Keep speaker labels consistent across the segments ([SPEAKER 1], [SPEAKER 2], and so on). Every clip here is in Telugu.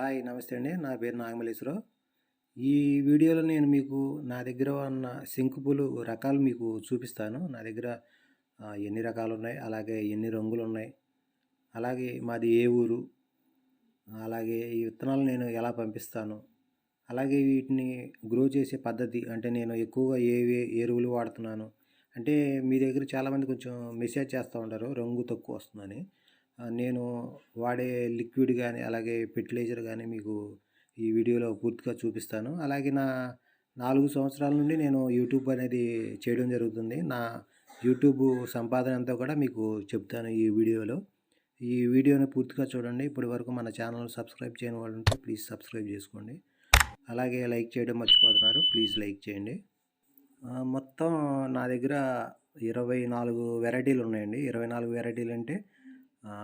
[SPEAKER 1] హాయ్ నమస్తే అండి. నా పేరు నాగమలేశ్వరరావు ఈ వీడియోలో నేను మీకు నా దగ్గర ఉన్న శంకుపూలు రకాలు మీకు చూపిస్తాను. నా దగ్గర ఎన్ని రకాలు ఉన్నాయి అలాగే ఎన్ని రంగులు ఉన్నాయి అలాగే మాది ఏ ఊరు అలాగే ఈ విత్తనాలు నేను ఎలా పంపిస్తాను అలాగే వీటిని గ్రో చేసే పద్ధతి అంటే నేను ఎక్కువగా ఏ ఏ ఎరువులు వాడుతున్నాను అంటే మీ దగ్గర చాలామంది కొంచెం మెసేజ్ చేస్తూ ఉంటారు రంగు తక్కువ వస్తుందని. నేను వాడే లిక్విడ్ కానీ అలాగే ఫెర్టిలైజర్ కానీ మీకు ఈ వీడియోలో పూర్తిగా చూపిస్తాను. అలాగే నా నాలుగు సంవత్సరాల నుండి నేను యూట్యూబ్ అనేది చేయడం జరుగుతుంది. నా యూట్యూబ్ సంపాదన అంతా కూడా మీకు చెప్తాను ఈ వీడియోలో. ఈ వీడియోని పూర్తిగా చూడండి. ఇప్పటి వరకు మన ఛానల్ సబ్స్క్రైబ్ చేయని వాళ్ళు ఉంటే ప్లీజ్ సబ్స్క్రైబ్ చేసుకోండి. అలాగే లైక్ చేయడం మర్చిపోతున్నారు. ప్లీజ్ లైక్ చేయండి. మొత్తం నా దగ్గర ఇరవై నాలుగు వెరైటీలు ఉన్నాయండి. ఇరవై నాలుగు వెరైటీలు అంటే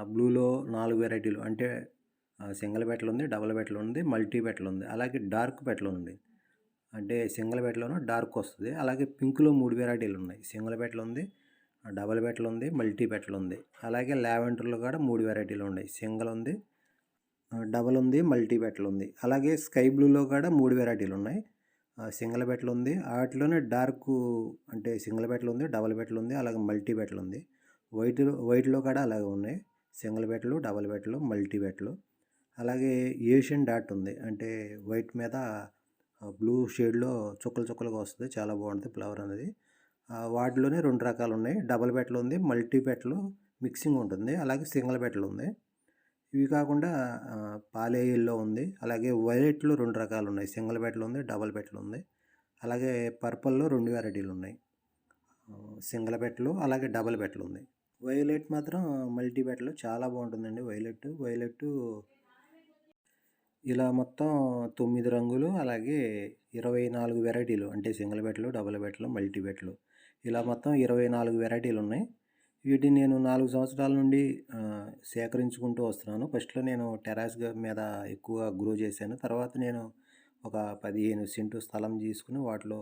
[SPEAKER 1] బ్లూలో నాలుగు వెరైటీలు అంటే సింగిల్ బెట్టలు ఉంది డబుల్ బెట్టలు ఉంది మల్టీ బెట్టలు ఉంది అలాగే డార్క్ బెట్టలు ఉంది అంటే సింగిల్ బెటలోనూ డార్క్ వస్తుంది అలాగే పింక్లో మూడు వెరైటీలు ఉన్నాయి సింగిల్ బెట్టలు ఉంది డబల్ డబుల్ బెట్టలు ఉంది మల్టీ బెట్టలు ఉంది అలాగే లావెండర్లో కూడా మూడు వెరైటీలు ఉన్నాయి సింగిల్ ఉంది డబల్ ఉంది మల్టీ బెట్టలు ఉంది అలాగే స్కై బ్లూలో కూడా మూడు వెరైటీలు ఉన్నాయి సింగిల్ బెట్టలు ఉంది వాటిలోనే డార్క్ అంటే సింగిల్ బెట్టలు ఉంది డబల్ బెట్టలు ఉంది అలాగే మల్టీ బెట్టలు ఉంది వైట్ వైట్లో కూడా అలాగే ఉన్నాయి. సింగిల్ బెడ్లు డబల్ బెడ్లు మల్టీ బెట్లు. అలాగే ఏషియన్ డాట్ ఉంది. అంటే వైట్ మీద బ్లూ షేడ్లో చుక్కలు చుక్కలుగా వస్తుంది. చాలా బాగుంటుంది ఫ్లవర్ అనేది. వాటిలోనే రెండు రకాలు ఉన్నాయి. డబల్ బెడ్లు ఉంది మల్టీ బెట్లు మిక్సింగ్ ఉంటుంది. అలాగే సింగిల్ బెడ్లు ఉంది. ఇవి కాకుండా పాలేయిల్లో ఉంది. అలాగే వైలెట్లు రెండు రకాలు ఉన్నాయి. సింగిల్ బెడ్లు ఉంది డబల్ బెట్లు ఉంది. అలాగే పర్పుల్లో రెండు వెరైటీలు ఉన్నాయి. సింగిల్ బెట్టలు అలాగే డబల్ బెట్లు ఉంది. వైలెట్ మాత్రం మల్టీ బెట్టలు చాలా బాగుంటుందండి వైలెట్. వైలెట్ ఇలా మొత్తం తొమ్మిది రంగులు అలాగే ఇరవై నాలుగు వెరైటీలు అంటే సింగిల్ బెట్లు డబుల్ బెట్లు మల్టీ బెట్లు ఇలా మొత్తం ఇరవై నాలుగు వెరైటీలు ఉన్నాయి. వీటిని నేను నాలుగు సంవత్సరాల నుండి సేకరించుకుంటూ వస్తున్నాను. ఫస్ట్లో నేను టెరాస్ మీద ఎక్కువ గ్రో చేశాను. తర్వాత నేను ఒక పదిహేను సెంటు స్థలం తీసుకుని వాటిలో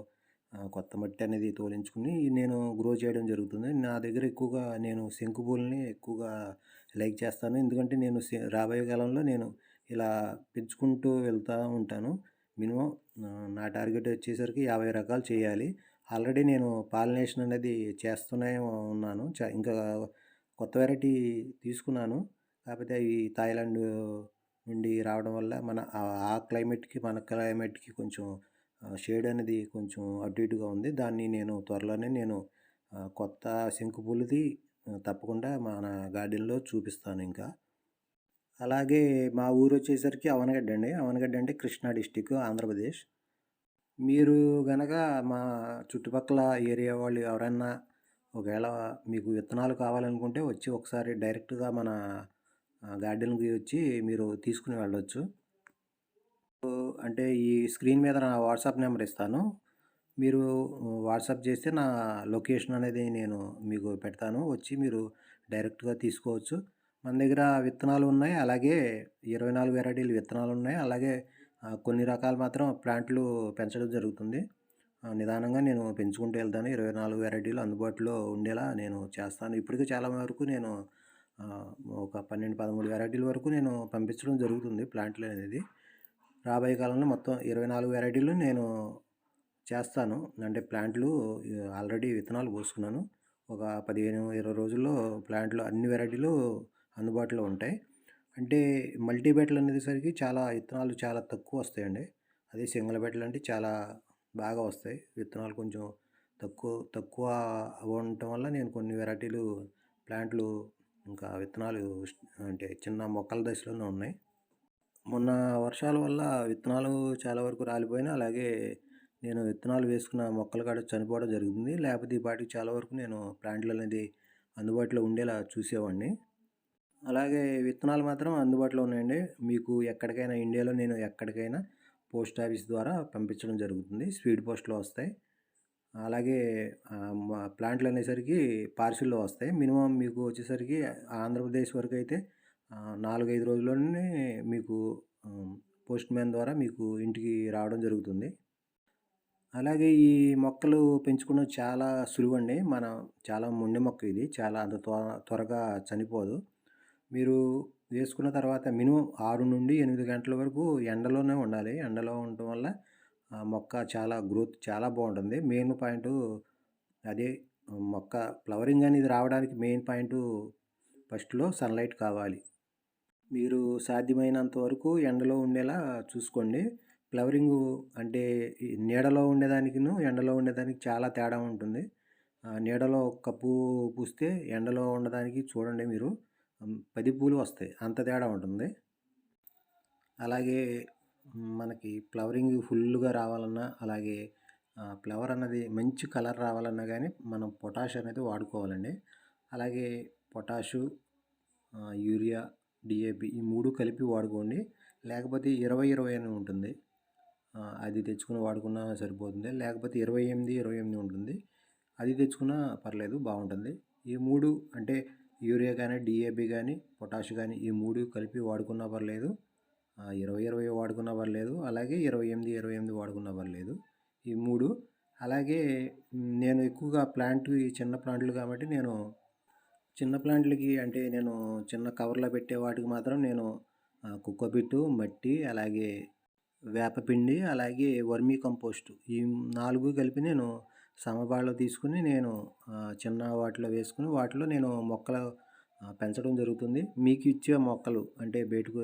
[SPEAKER 1] కొత్త మట్టి అనేది తోలించుకుని నేను గ్రో చేయడం జరుగుతుంది. నా దగ్గర ఎక్కువగా నేను శంకుపూలని ఎక్కువగా లైక్ చేస్తాను. ఎందుకంటే నేను సె- రాబోయే కాలంలో నేను ఇలా పెంచుకుంటూ వెళ్తూ ఉంటాను. మినిమం నా టార్గెట్ వచ్చేసరికి యాభై రకాలు చేయాలి. ఆల్రెడీ నేను పాలినేషన్ అనేది చేస్తూనే ఉన్నాను. చ- ఇంకా కొత్త వెరైటీ తీసుకున్నాను. కాకపోతే అవి థాయిలాండ్ నుండి రావడం వల్ల మన ఆ క్లైమేట్కి మన క్లైమేట్కి కొంచెం షేడ్ అనేది కొంచెం అటు ఇటుగా ఉంది. దాన్ని నేను త్వరలోనే నేను కొత్త శంకుపూలది ఆ, తప్పకుండా మన గార్డెన్లో చూపిస్తాను ఇంకా. అలాగే మా ఊరు వచ్చేసరికి అవనగడ్డ అండి. అవనగడ్డ అంటే కృష్ణా డిస్టిక్ ఆంధ్రప్రదేశ్ మీరు గనక మా చుట్టుపక్కల ఏరియా వాళ్ళు ఎవరన్నా ఒకవేళ మీకు విత్తనాలు కావాలనుకుంటే వచ్చి ఒకసారి డైరెక్ట్గా మన గార్డెన్కి వచ్చి మీరు తీసుకుని వెళ్ళొచ్చు. అంటే ఈ స్క్రీన్ మీద నా వాట్సాప్ నెంబర్ ఇస్తాను. మీరు వాట్సాప్ చేస్తే నా లొకేషన్ అనేది నేను మీకు పెడతాను. వచ్చి మీరు డైరెక్ట్గా తీసుకోవచ్చు. మన దగ్గర విత్తనాలు ఉన్నాయి. అలాగే ఇరవై నాలుగు వెరైటీలు విత్తనాలు ఉన్నాయి. అలాగే కొన్ని రకాలు మాత్రం ప్లాంట్లు పెంచడం జరుగుతుంది. నిదానంగా నేను పెంచుకుంటూ వెళ్తాను. ఇరవై నాలుగు వెరైటీలు అందుబాటులో ఉండేలా నేను చేస్తాను. ఇప్పటికీ చాలా వరకు నేను ఒక పన్నెండు పదమూడు వెరైటీల వరకు నేను పంపించడం జరుగుతుంది ప్లాంట్లు అనేది. రాబోయే కాలంలో మొత్తం ఇరవై నాలుగు వెరైటీలు నేను చేస్తాను. అంటే ప్లాంట్లు ఆల్రెడీ విత్తనాలు పోసుకున్నాను ఒక పదిహేను ఇరవై రోజుల్లో ప్లాంట్లు అన్ని వెరైటీలు అందుబాటులో ఉంటాయి. అంటే మల్టీ బెట్లు అనేసరికి చాలా విత్తనాలు చాలా తక్కువ వస్తాయండి. అదే సింగిల్ బెట్లు అంటే చాలా బాగా వస్తాయి. విత్తనాలు కొంచెం తక్కువ తక్కువ ఉండటం వల్ల నేను కొన్ని వెరైటీలు ప్లాంట్లు ఇంకా విత్తనాలు అంటే చిన్న మొక్కల దశలోనే ఉన్నాయి. మొన్న వర్షాల వల్ల విత్తనాలు చాలా వరకు రాలిపోయినా అలాగే నేను విత్తనాలు వేసుకున్న మొక్కలు కూడా చనిపోవడం జరుగుతుంది లేకపోతే ఈ పాటికి చాలా వరకు నేను ప్లాంట్లు అనేది అందుబాటులో ఉండేలా చూసేవాడిని. అలాగే విత్తనాలు మాత్రం అందుబాటులో ఉన్నాయండి. మీకు ఎక్కడికైనా ఇండియాలో నేను ఎక్కడికైనా పోస్ట్ ఆఫీస్ ద్వారా పంపించడం జరుగుతుంది. స్పీడ్ పోస్ట్లో వస్తాయి. అలాగే మా ప్లాంట్లు అనేసరికి పార్సిల్లో వస్తాయి. మినిమం మీకు వచ్చేసరికి ఆంధ్రప్రదేశ్ వరకు అయితే నాలుగైదు రోజుల్లోనే మీకు పోస్ట్ మ్యాన్ ద్వారా మీకు ఇంటికి రావడం జరుగుతుంది. అలాగే ఈ మొక్కలు పెంచుకోవడం చాలా సులువండి. మన చాలా మొండి మొక్క ఇది. చాలా అంత త్వరగా చనిపోదు. మీరు వేసుకున్న తర్వాత మినిమం ఆరు నుండి ఎనిమిది గంటల వరకు ఎండలోనే ఉండాలి. ఎండలో ఉండటం వల్ల మొక్క చాలా గ్రోత్ చాలా బాగుంటుంది. మెయిన్ పాయింట్ అదే మొక్క ఫ్లవరింగ్ అనేది రావడానికి మెయిన్ పాయింట్ ఫస్ట్లో సన్లైట్ కావాలి. మీరు సాధ్యమైనంత వరకు ఎండలో ఉండేలా చూసుకోండి. ఫ్లవరింగ్ అంటే నీడలో ఉండేదానికిను ఎండలో ఉండేదానికి చాలా తేడా ఉంటుంది. నీడలో ఒక పువ్వు పూస్తే ఎండలో ఉండడానికి చూడండి మీరు పది పూలు వస్తాయి. అంత తేడా ఉంటుంది. అలాగే మనకి ఫ్లవరింగ్ ఫుల్గా రావాలన్నా అలాగే ఫ్లవర్ అన్నది మంచి కలర్ రావాలన్నా కానీ మనం పొటాష్ అనేది వాడుకోవాలండి. అలాగే పొటాషు యూరియా డిఏపి ఈ మూడు కలిపి వాడుకోండి. లేకపోతే ఇరవై ఇరవై అని ఉంటుంది. అది తెచ్చుకుని వాడుకున్నా సరిపోతుంది. లేకపోతే ఇరవై ఎనిమిది ఇరవై ఎనిమిది ఉంటుంది. అది తెచ్చుకున్నా పర్లేదు బాగుంటుంది. ఈ మూడు అంటే యూరియా కానీ డిఏపి కానీ పొటాష్ కానీ ఈ మూడు కలిపి వాడుకున్నా పర్లేదు. ఇరవై ఇరవై వాడుకున్నా పర్లేదు. అలాగే ఇరవై ఎనిమిది ఇరవై ఎనిమిది వాడుకున్నా పర్లేదు. ఈ మూడు. అలాగే నేను ఎక్కువగా ప్లాంట్ ఈ చిన్న ప్లాంట్లు కాబట్టి నేను చిన్న ప్లాంట్లకి అంటే నేను చిన్న కవర్లో పెట్టే వాటికి మాత్రం నేను కుక్కబిట్టు మట్టి అలాగే వేపపిండి అలాగే వర్మీ కంపోస్ట్ ఈ నాలుగు కలిపి నేను సమపాళ్ళు తీసుకుని నేను చిన్న వాటిలో వేసుకుని వాటిలో నేను మొక్కలు పెంచడం జరుగుతుంది. మీకు ఇచ్చే మొక్కలు అంటే బయటకు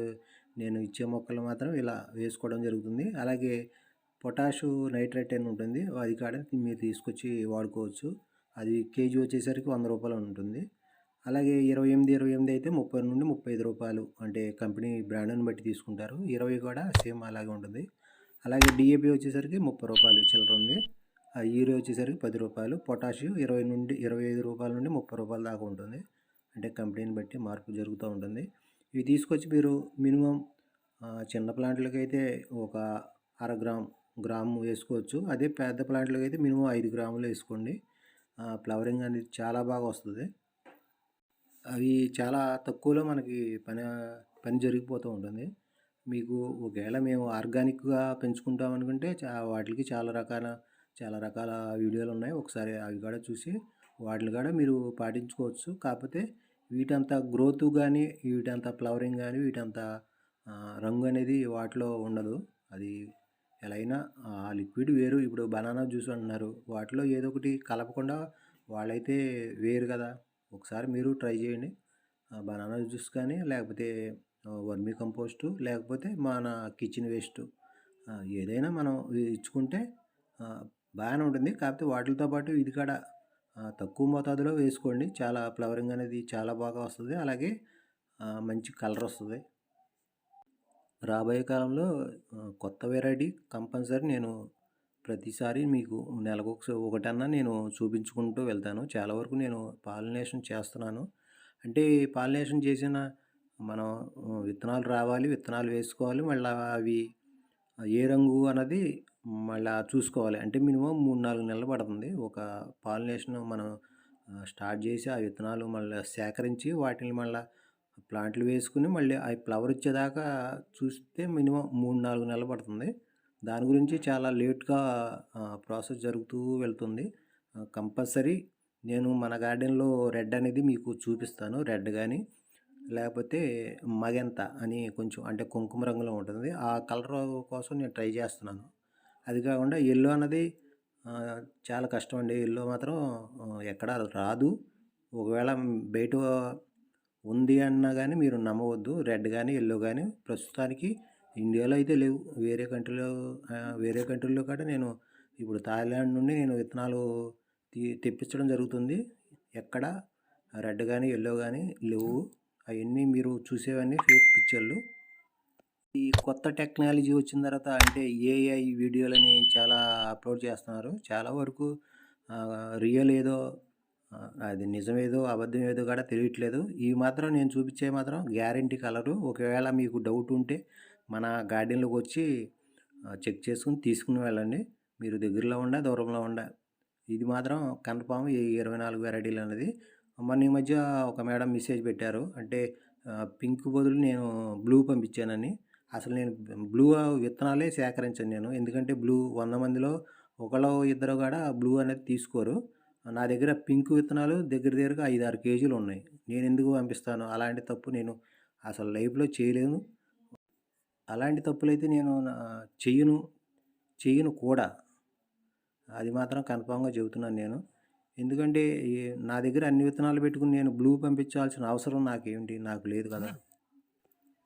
[SPEAKER 1] నేను ఇచ్చే మొక్కలు మాత్రం ఇలా వేసుకోవడం జరుగుతుంది. అలాగే పొటాషు నైట్రేట్ అని ఉంటుంది. అది కాడ మీరు తీసుకొచ్చి వాడుకోవచ్చు. అది కేజీ వచ్చేసరికి వంద రూపాయలు ఉంటుంది. అలాగే ఇరవై ఎనిమిది ఇరవై ఎనిమిది అయితే ముప్పై నుండి ముప్పై ఐదు రూపాయలు అంటే కంపెనీ బ్రాండ్ని బట్టి తీసుకుంటారు. ఇరవై కూడా సేమ్ అలాగే ఉంటుంది. అలాగే డిఏపి వచ్చేసరికి ముప్పై రూపాయలు చిల్లర ఉంది. ఆ యూరియా వచ్చేసరికి పది రూపాయలు పొటాషియం ఇరవై నుండి ఇరవై ఐదు రూపాయల నుండి ముప్పై రూపాయల దాకా ఉంటుంది. అంటే కంపెనీని బట్టి మార్పు జరుగుతూ ఉంటుంది. ఇవి తీసుకొచ్చి మీరు మినిమం చిన్న ప్లాంట్లకి అయితే ఒక అర గ్రామ్ గ్రాము వేసుకోవచ్చు. అదే పెద్ద ప్లాంట్లకి అయితే మినిమం ఐదు గ్రాములు వేసుకోండి. ఫ్లవరింగ్ అనేది చాలా బాగా వస్తుంది. అవి చాలా తక్కువలో మనకి పని పని జరిగిపోతూ ఉంటుంది. మీకు ఒకవేళ మేము ఆర్గానిక్గా పెంచుకుంటాం అనుకుంటే చా వాటికి చాలా రకాల చాలా రకాల వీడియోలు ఉన్నాయి. ఒకసారి అవి కూడా చూసి వాటిని కూడా మీరు పాటించుకోవచ్చు. కాకపోతే వీటంత గ్రోత్ కానీ వీటంత ఫ్లవరింగ్ కానీ వీటంతా రంగు అనేది వాటిలో ఉండదు. అది ఎలా అయినా ఆ లిక్విడ్ వేరు. ఇప్పుడు బనానా జ్యూస్ అంటున్నారు. వాటిలో ఏదో ఒకటి కలపకుండా వాళ్ళైతే వేరు కదా. ఒకసారి మీరు ట్రై చేయండి. బనానా జ్యూస్ కానీ లేకపోతే వర్మీ కంపోస్టు లేకపోతే మన కిచెన్ వేస్ట్. ఏదైనా మనం ఇచ్చుకుంటే బాగానే ఉంటుంది. కాకపోతే వాటితో పాటు ఇది కూడా తక్కువ మోతాదులో వేసుకోండి. చాలా ఫ్లవరింగ్ అనేది చాలా బాగా వస్తుంది. అలాగే మంచి కలర్ వస్తుంది. రాబోయే కాలంలో కొత్త వెరైటీ కంపల్సరీ నేను ప్రతిసారి మీకు నెలకు ఒకసారి ఒకటన్నా నేను చూపించుకుంటూ వెళ్తాను. చాలా వరకు నేను పాలినేషన్ చేస్తున్నాను. అంటే పాలినేషన్ చేసిన మనం విత్తనాలు రావాలి విత్తనాలు వేసుకోవాలి మళ్ళీ అవి ఏ రంగు అన్నది మళ్ళీ చూసుకోవాలి. అంటే మినిమం మూడు నాలుగు నెలలు పడుతుంది. ఒక పాలినేషన్ మనం స్టార్ట్ చేసి ఆ విత్తనాలు మళ్ళీ సేకరించి వాటిని మళ్ళీ ప్లాంట్లు వేసుకుని మళ్ళీ అవి ఫ్లవర్ వచ్చేదాకా చూస్తే మినిమం మూడు నాలుగు నెలలు పడుతుంది. దాని గురించి చాలా లేట్గా ప్రాసెస్ జరుగుతూ వెళ్తుంది. కంపల్సరీ నేను మన గార్డెన్లో రెడ్ అనేది మీకు చూపిస్తాను. రెడ్ కానీ లేకపోతే మగెంత అని కొంచెం అంటే కుంకుమ రంగులో ఉంటుంది. ఆ కలర్ కోసం నేను ట్రై చేస్తున్నాను. అది కాకుండా ఎల్లో అన్నది చాలా కష్టం అండి. ఎల్లో మాత్రం ఎక్కడా ఎక్కడ రాదు. ఒకవేళ బయట ఉంది అన్నా కానీ మీరు నమ్మవద్దు. రెడ్ కానీ ఎల్లో కానీ ప్రస్తుతానికి ఇండియాలో అయితే లేవు. వేరే కంట్రీలో వేరే కంట్రీలో కూడా నేను ఇప్పుడు థాయిలాండ్ నుండి నేను విత్తనాలు తీ తెప్పించడం జరుగుతుంది. ఎక్కడ? రెడ్ కానీ ఎల్లో కానీ లేవు. అవన్నీ మీరు చూసేవన్నీ ఫేక్ పిక్చర్లు. ఈ కొత్త టెక్నాలజీ వచ్చిన తర్వాత అంటే ఏఐ వీడియోలని చాలా అప్లోడ్ చేస్తున్నారు. చాలా వరకు రియల్ ఏదో అది నిజమేదో అబద్ధం ఏదో కూడా తెలియట్లేదు. ఇవి మాత్రం నేను చూపించే మాత్రం గ్యారంటీ కలరు. ఒకవేళ మీకు డౌట్ ఉంటే మన గార్డెన్లోకి వచ్చి చెక్ చేసుకుని తీసుకుని వెళ్ళండి. మీరు దగ్గరలో ఉండ దూరంలో ఉండ. ఇది మాత్రం కన్ఫామ్ ఇరవై నాలుగు వెరైటీలు అనేది మొన్న ఈ మధ్య ఒక మేడం మెసేజ్ పెట్టారు. అంటే పింక్ బదులు నేను బ్లూ పంపించానని. అసలు నేను బ్లూ విత్తనాలే సేకరించాను నేను. ఎందుకంటే బ్లూ వంద మందిలో ఒకళ్ళు ఇద్దరు కూడా బ్లూ అనేది తీసుకోరు. నా దగ్గర పింక్ విత్తనాలు దగ్గర దగ్గరగా ఐదు ఆరు కేజీలు ఉన్నాయి. నేను ఎందుకు పంపిస్తాను? అలాంటి తప్పు నేను అసలు లైఫ్‌లో చేయలేను. అలాంటి తప్పులైతే నేను చెయ్యను. చెయ్యను కూడా. అది మాత్రం కన్ఫర్మ్‌గా చెబుతున్నాను నేను. ఎందుకంటే నా దగ్గర అన్ని విత్తనాలు పెట్టుకొని నేను బ్లూ పంపించాల్సిన అవసరం నాకేంటి? నాకు లేదు కదా!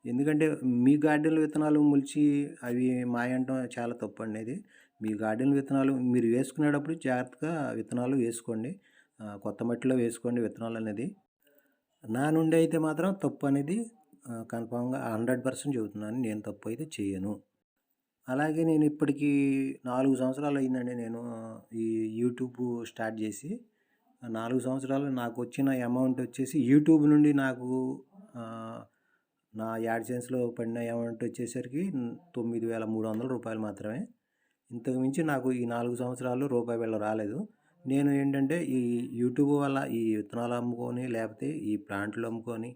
[SPEAKER 1] ఎందుకంటే మీ గార్డెన్‌లో విత్తనాలు మొలిచి అవి మాయంటం చాలా తప్పండి అది. మీ గార్డెన్ విత్తనాలు మీరు వేసుకునేటప్పుడు జాగ్రత్తగా విత్తనాలు వేసుకోండి. కొత్త మట్టిలో వేసుకోండి విత్తనాలనేది. నా నుండి అయితే మాత్రం తప్పనేది కన్ఫామ్గా కన్ఫర్మ్‌గా 100% చెబుతున్నాను. నేను తప్పు అయితే చేయను అలాగే నేను ఇప్పటికీ నాలుగు సంవత్సరాలు అయిందండి నేను ఈ యూట్యూబ్ స్టార్ట్ చేసి. నాలుగు సంవత్సరాలు నాకు వచ్చిన అమౌంట్ వచ్చేసి యూట్యూబ్ నుండి నాకు నా యాడ్‌సెన్స్‌లో పడిన అమౌంట్ వచ్చేసరికి తొమ్మిది వేల మూడు వందల రూపాయలు మాత్రమే. ఇంతకు మించి నాకు ఈ నాలుగు సంవత్సరాలు రూపాయి బిళ్ళ రాలేదు. నేను ఏంటంటే ఈ యూట్యూబ్ వల్ల ఈ విత్తనాలు అమ్ముకొని లేకపోతే ఈ ప్లాంట్లు అమ్ముకొని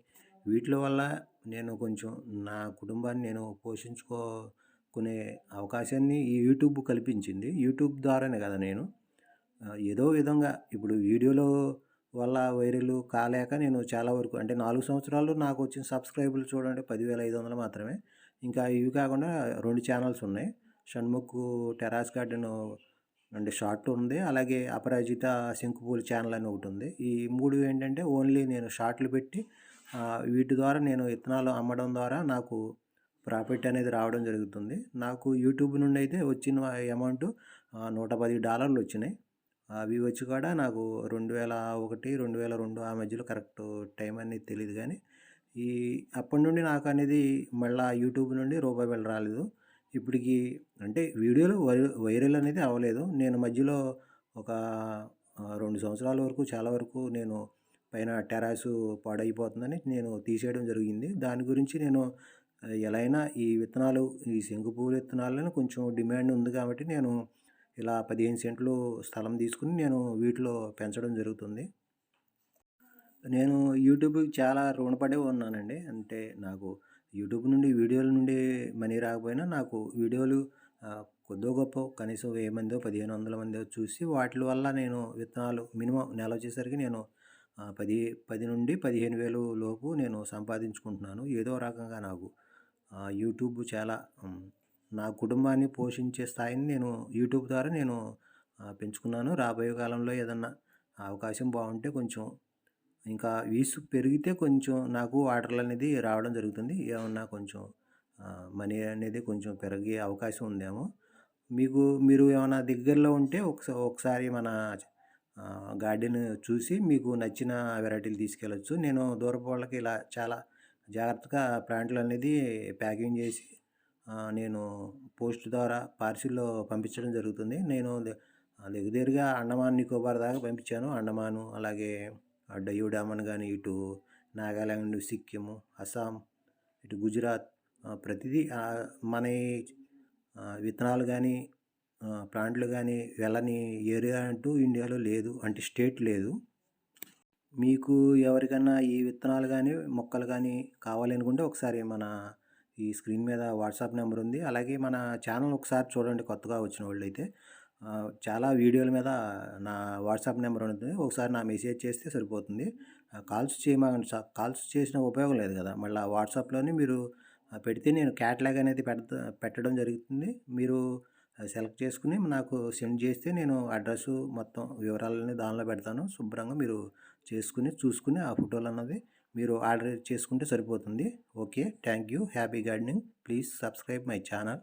[SPEAKER 1] వీటిల వల్ల నేను కొంచెం నా కుటుంబాన్ని నేను పోషించుకోకునే అవకాశాన్ని ఈ యూట్యూబ్ కల్పించింది. యూట్యూబ్ ద్వారానే కదా నేను ఏదో విధంగా ఇప్పుడు వీడియోలో వల్ల వైరల్ కాలేక నేను చాలా వరకు అంటే నాలుగు సంవత్సరాలు నాకు వచ్చిన సబ్స్క్రైబర్లు చూడండి 10,500 మాత్రమే. ఇంకా ఇవి కాకుండా రెండు ఛానల్స్ ఉన్నాయి. షణ్ముఖ్ టెరాస్ గార్డెన్ అంటే షార్ట్ ఉంది. అలాగే అపరాజిత శంకుపూలు ఛానల్ అని ఒకటి ఉంది ఈ మూడు ఏంటంటే ఓన్లీ నేను షార్ట్‌లు పెట్టి వీటి ద్వారా నేను విత్తనాలు అమ్మడం ద్వారా నాకు ప్రాఫిట్ అనేది రావడం జరుగుతుంది. నాకు యూట్యూబ్ నుండి అయితే వచ్చిన అమౌంట్ నూట పది డాలర్లు వచ్చినాయి. అవి వచ్చి కూడా నాకు 2001, 2002 ఆ మధ్యలో కరెక్ట్ టైం అనేది తెలియదు కానీ ఈ అప్పటి నుండి నాకు అనేది మళ్ళా యూట్యూబ్ నుండి రూపాయి బిళ్ళ రాలేదు. ఇప్పటికి అంటే వీడియోలు వైరల్ అనేది అవ్వలేదు. నేను మధ్యలో ఒక రెండు సంవత్సరాల వరకు చాలా వరకు నేను పైన టెరాసు పాడైపోతుందని నేను తీసేయడం జరిగింది. దాని గురించి నేను ఎలా అయినా ఈ విత్తనాలు ఈ శంకు పువ్వుల విత్తనాలను కొంచెం డిమాండ్ ఉంది కాబట్టి నేను ఇలా 15 సెంట్లు స్థలం తీసుకుని నేను వీటిలో పెంచడం జరుగుతుంది. నేను యూట్యూబ్‌కి చాలా రుణపడే ఉన్నానండి. అంటే నాకు యూట్యూబ్ నుండి వీడియోల నుండి మనీ రాకపోయినా నాకు వీడియోలు కొద్దో గొప్ప కనీసం వెయ్యి మందో, 1500 మందో చూసి వాటి వల్ల నేను విత్తనాలు మినిమం నెల వచ్చేసరికి నేను పది పది నుండి పదిహేను వేలు లోపు నేను సంపాదించుకుంటున్నాను. ఏదో రకంగా నాకు యూట్యూబ్ చాలా నా కుటుంబాన్ని పోషించే స్థాయిని నేను యూట్యూబ్ ద్వారా నేను పెంచుకున్నాను. రాబోయే కాలంలో ఏదన్నా అవకాశం బాగుంటే కొంచెం ఇంకా వీస్ పెరిగితే కొంచెం నాకు ఆర్డర్‌లనేది రావడం జరుగుతుంది. ఏమన్నా కొంచెం మనీ అనేది కొంచెం పెరిగే అవకాశం ఉందేమో. మీకు మీరు ఏమైనా దగ్గరలో ఉంటే ఒకసారి ఒకసారి మన గార్డెన్ చూసి మీకు నచ్చిన వెరైటీలు తీసుకెళ్ళొచ్చు. నేను దూరపు వాళ్ళకి ఇలా చాలా జాగ్రత్తగా ప్లాంట్లు అనేది ప్యాకింగ్ చేసి నేను పోస్ట్ ద్వారా పార్సిల్‌లో పంపించడం జరుగుతుంది. నేను దగ్గరగా అండమాన్ నికోబార్ దాకా పంపించాను. అండమాను అలాగే ఆహ్, కానీ డామన్ ఇటు నాగాలాండ్, సిక్కిం అస్సాం, ఇటు గుజరాత్ ప్రతిదీ మన విత్తనాలు కానీ ప్లాంట్లు కానీ వెళ్ళని ఏరియా అంటూ ఇండియాలో లేదు. అంటే స్టేట్ లేదు. మీకు ఎవరికైనా ఈ విత్తనాలు కానీ మొక్కలు కానీ కావాలనుకుంటే ఒకసారి మన ఈ స్క్రీన్ మీద వాట్సాప్ నెంబర్ ఉంది. అలాగే మన ఛానల్ ఒకసారి చూడండి కొత్తగా వచ్చిన వాళ్ళు అయితే చాలా వీడియోల మీద నా వాట్సాప్ నెంబర్ ఉంటుంది. ఒకసారి నా మెసేజ్ చేస్తే సరిపోతుంది. కాల్స్ చేయమని కాల్స్ చేసిన ఉపయోగం లేదు కదా! మళ్ళీ వాట్సాప్‌లోనే మీరు పెడితే నేను క్యాట్లాగ్ అనేది పెడతా పెట్టడం జరుగుతుంది. మీరు సెలెక్ట్ చేసుకుని నాకు సెండ్ చేస్తే నేను అడ్రస్సు మొత్తం వివరాలన్నీ దానిలో పెడతాను. శుభ్రంగా మీరు చేసుకుని చూసుకుని ఆ ఫోటోలు అన్నది మీరు ఆర్డర్ చేసుకుంటే సరిపోతుంది. Okay. Thank you. Happy gardening. Please subscribe my channel.